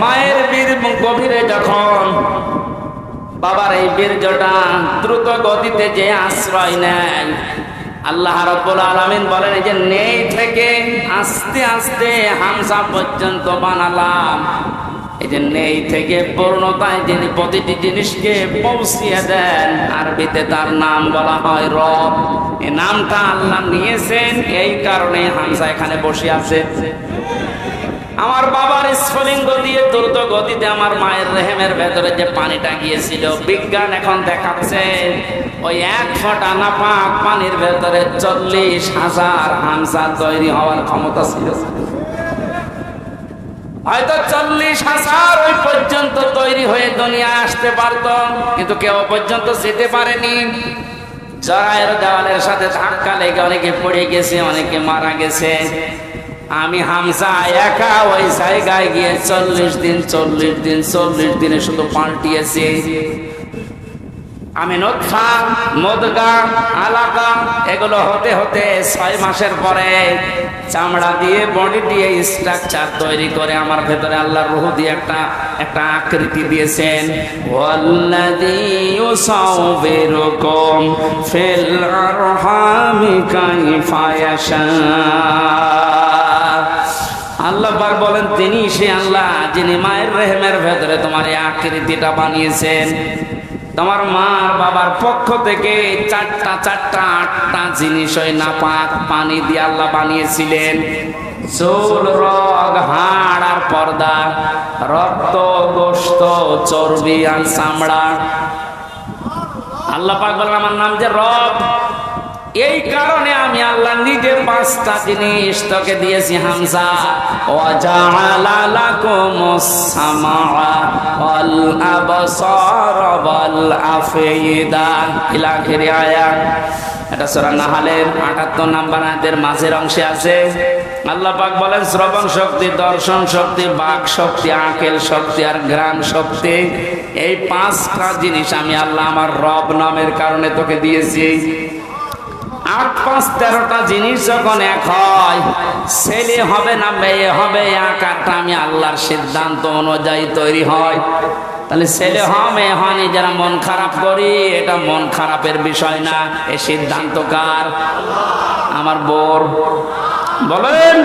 মায়ের বীর গভীরে যখন বাবার এই বীর্যটা দ্রুত গতিতে যে আশ্রয় নেয় আল্লাহ রব্বুল আলামিন বলেন যে নেই থেকে আস্তে আস্তে হামসা পর্যন্ত বানালাম। এই যে নেই থেকে পূর্ণতায় যিনি প্রতিটি জিনিসকে পৌঁছিয়ে দেন, আরবিতে তার নাম বলা হয় রব। এই নামটা আল্লাহ নিয়েছেন, এই কারণে হামসা এখানে বসে আছে। আমার বাবার স্ফলিঙ্গ দিয়ে দ্রুত গতিতে আমার মায়ের রেহেমের ভেতরে যে পানিটা গিয়েছিল, বিজ্ঞান এখন দেখাচ্ছে, ওই এক ফোঁটা নাপাক পানির ভেতরে চল্লিশ হাজার হামসা তৈরি হওয়ার ক্ষমতা ছিল। হয়তো চল্লিশ হাজার ওই পর্যন্ত তৈরি হয়ে দুনিয়া আসতে পারত, কিন্তু কেউ পর্যন্ত যেতে পারেনি। জরায়ের দেওয়ালের সাথে ধাক্কা লেগে অনেকে পড়ে গেছে, অনেকে মারা গেছে। আমি হামসা একা ওই জায়গায় গিয়ে চল্লিশ দিন চল্লিশ দিন, চল্লিশ দিনে শুধু পাল্টিয়েছি। আমি নোৎফা মদগা আলাকা এগুলো হতে হতে ছয় মাসের পরে চামড়া দিয়ে, বডি দিয়ে স্ট্রাকচার তৈরি করে আমার ভেতরে আল্লাহর রুহ দিয়ে একটা একটা আকৃতি দিয়েছেন। ওয়াল্লাযী ইউসাউবিরুকুম ফিল আরহামি কাইফা ইয়াশা। পাক বলেন তিনি সে আল্লাহ, যিনি মায়ের রেহেমের ভেতরে তোমার এই আকৃতিটা বানিয়েছেন। তোমার মা বাবার পক্ষ থেকে চারটা চারটা, আটটা জিনিস ওই নাপাক পানি দিয়ে আল্লাহ বানিয়েছিলেন। চুল, রগ, হাড় আর পর্দা, রক্ত গোস্ত চর্বি আর চামড়া। আল্লাহ পাক বলেন, আমার নাম যে রব এই কারণে আমি আল্লাহ নিজে পাঁচটা জিনিস তোকে দিয়েছি হামসা এটা সূরা 78 নাম্বার মাঝের অংশে আছে। আল্লাহ পাক বলেন, শ্রবণ শক্তি, দর্শন শক্তি, বাক শক্তি, আকেল শক্তি আর গ্রাম শক্তি। এই পাঁচটা জিনিস আমি আল্লাহ আমার রব নামের কারণে তোকে দিয়েছি। আট পাঁচ তেরোটা জিনিস যখন এক হয়, ছেলে হবে না মেয়ে হবে আকারটা আমি আল্লাহর সিদ্ধান্ত অনুযায়ী তৈরি হয়। তাহলে ছেলে হ মেয়ে হয়নি যারা মন খারাপ করি, এটা মন খারাপের বিষয় না। এই সিদ্ধান্ত কার? আমার বোর। বলেন,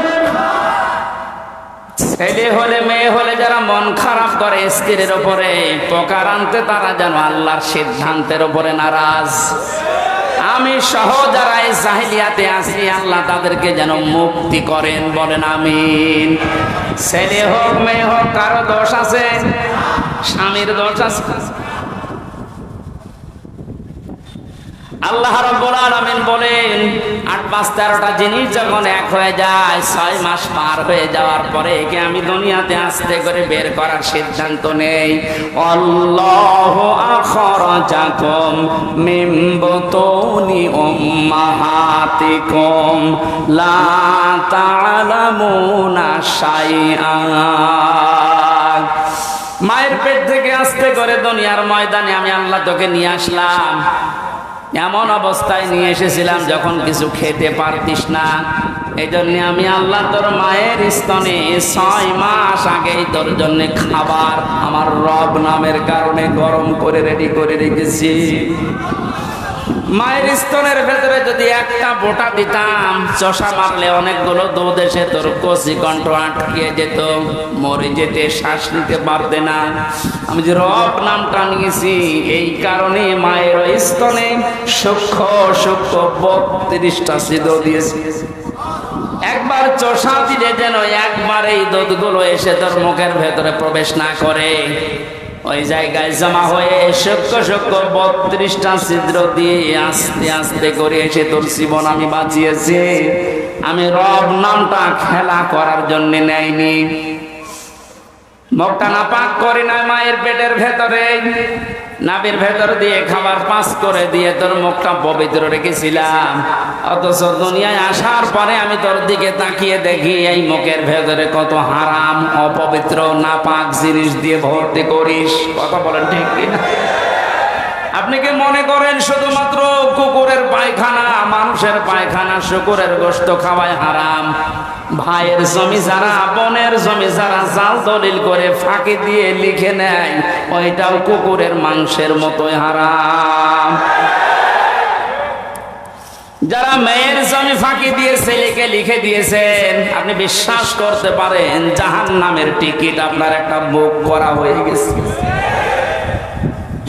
ছেলে হলে মেয়ে হলে যারা মন খারাপ করে স্ত্রীর ওপরে পোকার আনতে তারা যেন আল্লাহর সিদ্ধান্তের ওপরে নারাজ। আমি সহ যারা এই জাহিলিয়াতে আছি, আল্লাহ তাদেরকে যেন মুক্তি করেন, বলেন আমিন। ছেলে হোক, মেয়ে হোক, কারও দোষ আছে? স্বামীর দোষ আছে? আল্লাহ রব্বুল আলামিন বলেন, আট পাঁচ তেরোটা জিনিস যখন এক হয়ে যায়, ছয় মাস পার হয়ে যাওয়ার পরে একে আমি দুনিয়াতে আস্তে করে বের করার সিদ্ধান্ত নেই? আল্লাহ আখরাজাকুম মিন বুতুনি উম্মাহাতিকুম, লা তা'লামুনা শাইআ। মায়ের পেট থেকে আস্তে করে দুনিয়ার ময়দানে আমি আল্লাহ তোকে নিয়ে আসলাম। এমন অবস্থায় নিয়ে এসেছিলাম যখন কিছু খেতে পারতিস না। এই জন্য আমি আল্লাহ তোর মায়ের স্তনে ছয় মাস আগেই তোর জন্য খাবার আমার রব নামের কারণে গরম করে রেডি করে রেখেছি। মায়ের স্তনের ভেতরে যদি একটা বোটা দিতাম, চষা মারলে অনেকগুলো এসে তোর কষি কণ্ঠ আটকে যেত, মরে যেতে শ্বাস নিতে পারতে না। আমি যে রব নামটা নিয়েছি, এই কারণে মায়ের স্তনে সূক্ষ্ম সূক্ষ্ম বত্রিশটা সিদ্ধ দিয়েছি। একবার চষা দিলে যেন একবার এই দুধগুলো এসে তোর মুখের ভেতরে প্রবেশ না করে। ওই জায়গায় জমা হয়ে সক্য সক্য বত্রিশটা ছিদ্র দিয়ে আস্তে আস্তে করে এসে তোর জীবন আমি বাঁচিয়েছি। আমি রব নামটা খেলা করার জন্য নেয়নি। মুখটা না পাক করে না মায়ের পেটের ভেতরে। নাবির ভেতর দিয়ে খাবার পাস করে দিয়ে তোর মুখটা পবিত্র রেখেছিলাম। অথচ দুনিয়ায় আসার পরে আমি তোর দিকে তাকিয়ে দেখি এই মুখের ভেতরে কত হারাম, অপবিত্র না পাক জিনিস দিয়ে ভর্তি করিস। কথা বলেন ঠিক কিনা? আপনি কি মনে করেন শুধুমাত্র কুকুরের পায়খানা, মানুষের পায়খানা, শুকুরের গোস্ত খাওয়ায় হারাম? ভাইয়ের জমি যারা, বোনের জমি যারা, জাল দলিল করে ফাঁকি দিয়ে লিখে নেয়, ওইটাও কুকুরের মাংসের মতোই হারাম। যারা মেয়ের জমি ফাঁকি দিয়ে ছেলেকে লিখে দিয়েছেন, আপনি বিশ্বাস করতে পারেন জাহান নামের টিকিট আপনার একটা বুক করা হয়ে গেছে।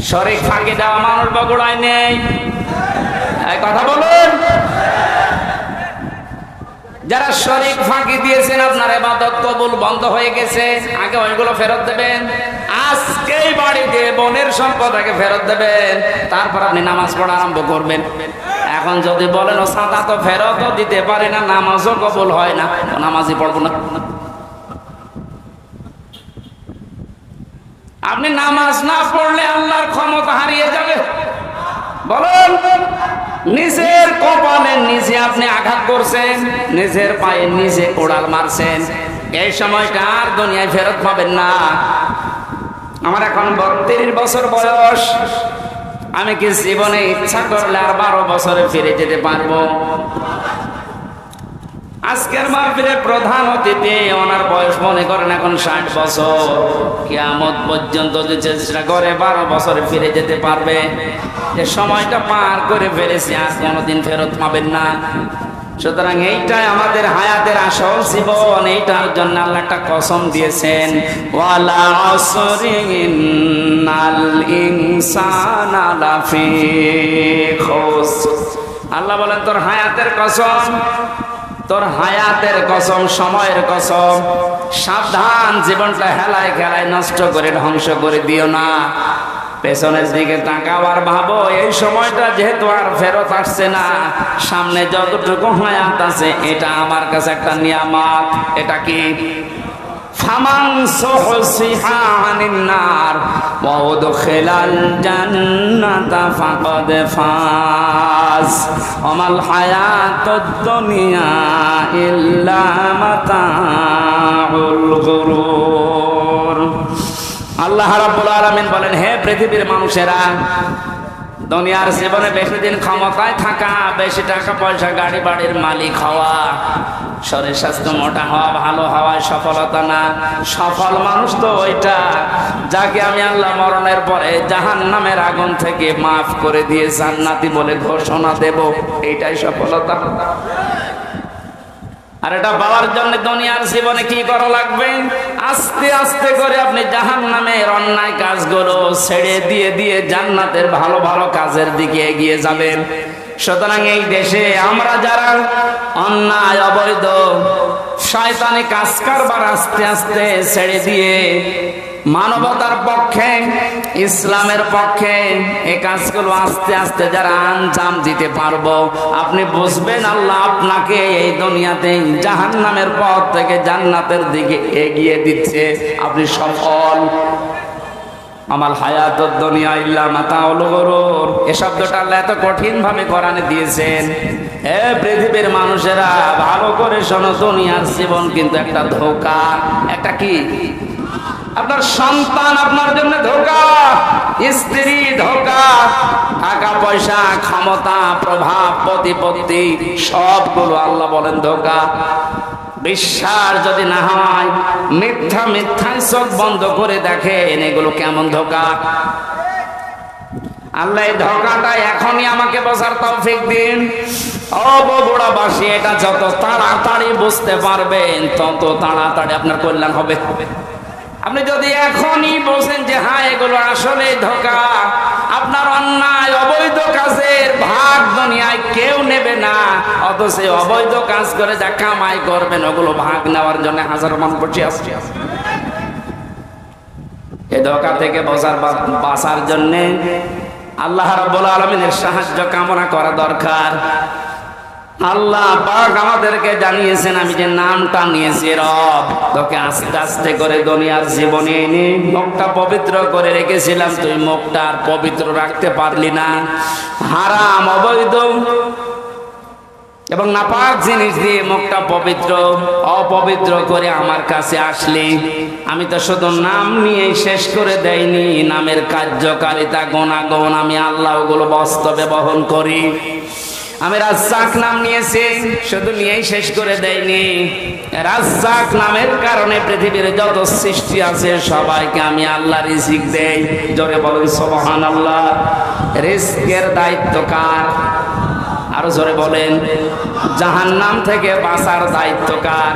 শরিক ফাঁকি দেওয়া মানুষ বগুড়ায় নেই। কথা বলুন। যারা শরিক ফাঁকি দিয়েছেন, আপনার এবাদত কবুল বন্ধ হয়ে গেছে। আগে ওইগুলো ফেরত দেবেন। আজকেই বাড়িতে বনের সম্পদ আগে ফেরত দেবেন। তারপর আপনি নামাজ পড়া আরম্ভ করবেন। এখন যদি বলেন, ও সাদা তো ফেরতও দিতে পারে না, নামাজও কবুল হয় না। নামাজই পড়ব না। আপনি নামাজ না পড়লে আল্লাহর ক্ষমতা হারিয়ে যাবে। বলুন, নিজের কপালে নিজে আপনি আঘাত করছেন, নিজের পায়ে নিজে কোড়াল মারছেন। এই সময়টা আর দুনিয়ায় ফেরত পাবেন না। আমার এখন বত্রিশ বছর বয়স। আমি কি জীবনে ইচ্ছা করলে আর বারো বছরে ফিরে যেতে পারব? আজকের মাহফিলের প্রধান অতিথি, ওনার বয়স মনে করেন এখন ষাট বছর। কিয়ামত পর্যন্ত যে চেষ্টা করে বারো বছরে ফিরে যেতে পারবে। যে সময়টা পার করে ফেলেছি, আর কোনোদিন ফেরত পাবেন না। সুতরাং এইটাই আমাদের হায়াতের আসল জীবন, এইটার জন্য আল্লাহ একটা কসম দিয়েছেন, ওয়ালা আল্লাহ বলেন, তোর হায়াতের কসম তোর হায়াতের কসম, সময়ের কসম। সাবধান, জীবনটা হেলায় খেলায় নষ্ট করে ধ্বংস করে দিও না। পেছনের দিকে তাকাও আর ভাবো, এই সময়টা যেহেতু আর ফেরত আসছে না, সামনে যতটুকু হায়াত আছে, এটা আমার কাছে একটা নিয়ামত। এটা কি? ফাজ। দুনিয়া আল্লাহ আলামিন বলেন, হে পৃথিবীর মানুষেরা, দুনিয়ার জীবনে বেশি দিন ক্ষমতায় থাকা, বেশি টাকা পয়সা, গাড়ি বাড়ির মালিক হওয়া শরীর স্বাস্থ্য মোটা হওয়া, ভালো হওয়ায় সফলতা না। সফল মানুষ তো ওইটা। যাকে আমি আল্লাহ মরণের পরে জাহান নামের আগুন থেকে মাফ করে দিয়ে জান্নাতি বলে ঘোষণা দেব, এইটাই সফলতা। আর এটা পাওয়ার জন্য দুনিয়ার জীবনে কি করা লাগবে? আস্তে আস্তে করে আপনি জাহান নামের অন্যায় কাজগুলো ছেড়ে দিয়ে দিয়ে জান্নাতের ভালো ভালো কাজের দিকে এগিয়ে যাবেন। সুতরাং এই দেশে আমরা যারা অন্যায়, অবৈধ, শয়তানি কাজ কারবার আস্তে আস্তে ছেড়ে দিয়ে মানবতার পক্ষে, ইসলামের পক্ষে এই কাজগুলো আস্তে আস্তে যারা আঞ্জাম দিতে পারব, আপনি বুঝবেন আল্লাহ আপনাকে এই দুনিয়াতে জাহান নামের পথ থেকে জান্নাতের দিকে এগিয়ে দিচ্ছে। আপনি সফল। আমার হায়াত দুনিয়া ইল্লা মাতা অলগরুর এ শব্দটা আল্লাহ এত কঠিন ভাবে কোরআনে দিয়েছেন। এ পৃথিবীর মানুষেরা ভালো করে শোনো, দুনিয়ার জীবন কিন্তু একটা ধোকা। একটা কি? আপনার সন্তান আপনার জন্য ধোকা। স্ত্রী ধোকা। টাকা, পয়সা, ক্ষমতা, প্রভাব, প্রতিপত্তি, সবগুলো আল্লাহ বলেন ধোকা। বিশ্বাস যদি না হয়, মিথ্যা মিথ্যায় চোখ বন্ধ করে দেখেন এগুলো কেমন ধোকা। আল্লাহ, এই ধোকাটা এখনই আমাকে বসার তৌফিক দিন। ও এটা যত তাড়াতাড়ি বুঝতে পারবেন, তত তাড়াতাড়ি আপনার কল্যাণ হবে। আপনি যদি এখনই বলছেন যে হ্যাঁ এগুলো আসলে ধোকা দুনিয়ায় কেউ নেবে না। অথচ অবৈধ কাজ করে যা কামাই করবেন, ওগুলো ভাগ নেওয়ার জন্য হাজার মান বসে আসছে এ ধোকা থেকে বসার বাসার জন্যে আল্লাহ রাব্বুল আলামিনের সাহায্য কামনা করা দরকার। আল্লাহ পাক আমাদেরকে জানিয়েছেন, আমি যে নামটা নিয়েছি রব। তোকে আস্তে আস্তে করে দুনিয়ার জীবনে এনে মুখটা পবিত্র করে রেখেছিলাম। তুই মুখটা আর পবিত্র রাখতে পারলি না। হারাম, অবৈধ এবং নাপাক জিনিস দিয়ে মুখটা পবিত্র, অপবিত্র করে আমার কাছে আসলে। আমি তো শুধু নাম নিয়েই শেষ করে দেয়নি নামের কার্যকারিতা, গুণাগুণ আমি আল্লাহ ওগুলো বাস্তবে বহন করি। আমি রাজ্জাক নাম নিয়েছি, শুধু নিয়েই শেষ করে দেয়নি। রাজ্জাক নামের কারণে পৃথিবীর যত সৃষ্টি আছে, সবাইকে আমি আল্লাহ রিজিক দেই। জোরে বলুন সোবহান আল্লাহ রিস্কের দায়িত্ব কার? আরও জোরে বলেন, জাহান্নাম থেকে বাঁচার দায়িত্ব কার?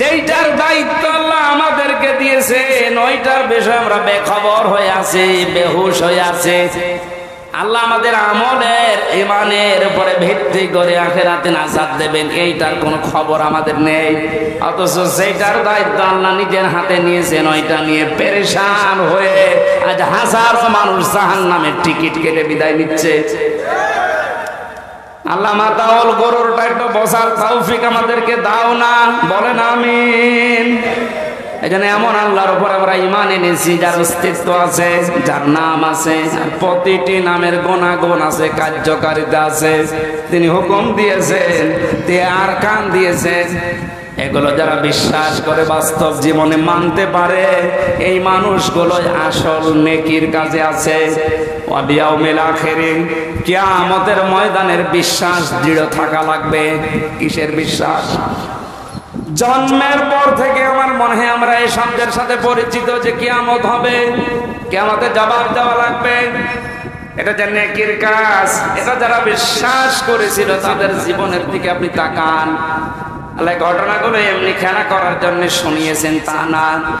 যেইটার দায়িত্ব আল্লাহ আমাদেরকে দিয়েছে, নয়টার বিষয়ে আমরা বেখবর হয়ে আছি, বেহুশ হয়ে আছে। আল্লাহ আমাদের আমলের ইমানের উপরে ভিত্তি করে আখেরাতে নাজাত দেবেন, এইটার কোনো খবর আমাদের নেই। অথচ সেইটার দায়িত্ব আল্লাহ নিজের হাতে নিয়েছেন ওইটা নিয়ে পেরেশান হয়ে আজ হাজারো মানুষ জাহান নামের টিকিট কেটে বিদায় নিচ্ছে। আল্লাহ মাতাউল গরুরটা একটু বসার তৌফিক আমাদেরকে দাও না, বলেন আমিন। এখানে এমন আল্লাহর উপর আমরা ইমান এনেছি, যার অস্তিত্ব আছে, যার নাম আছে প্রতিটি নামের গুণাগুণ আছে, কার্যকারিতা আছে। তিনি হুকুম দিয়েছেন, তে আর কান দিয়েছেন। এগুলো যারা বিশ্বাস করে বাস্তব জীবনে মানতে পারে, এই মানুষগুলো আসল নেকির কাজে আছে। কিয়ামতের ময়দানের বিশ্বাস দৃঢ় থাকা লাগবে। কিসের বিশ্বাস? জন্মের পর থেকে আমার মনে হয় আমরা এই শব্দের সাথে পরিচিত যে কিয়ামত হবে। কিয়ামতে জবাব দেওয়া লাগবে। এটা যে নেকির কাজ, এটা যারা বিশ্বাস করেছিল তাদের জীবনের দিকে আপনি তাকান। ঘটনাগুলো এমনি খেলা করার জন্য শুনিয়েছেন তা না।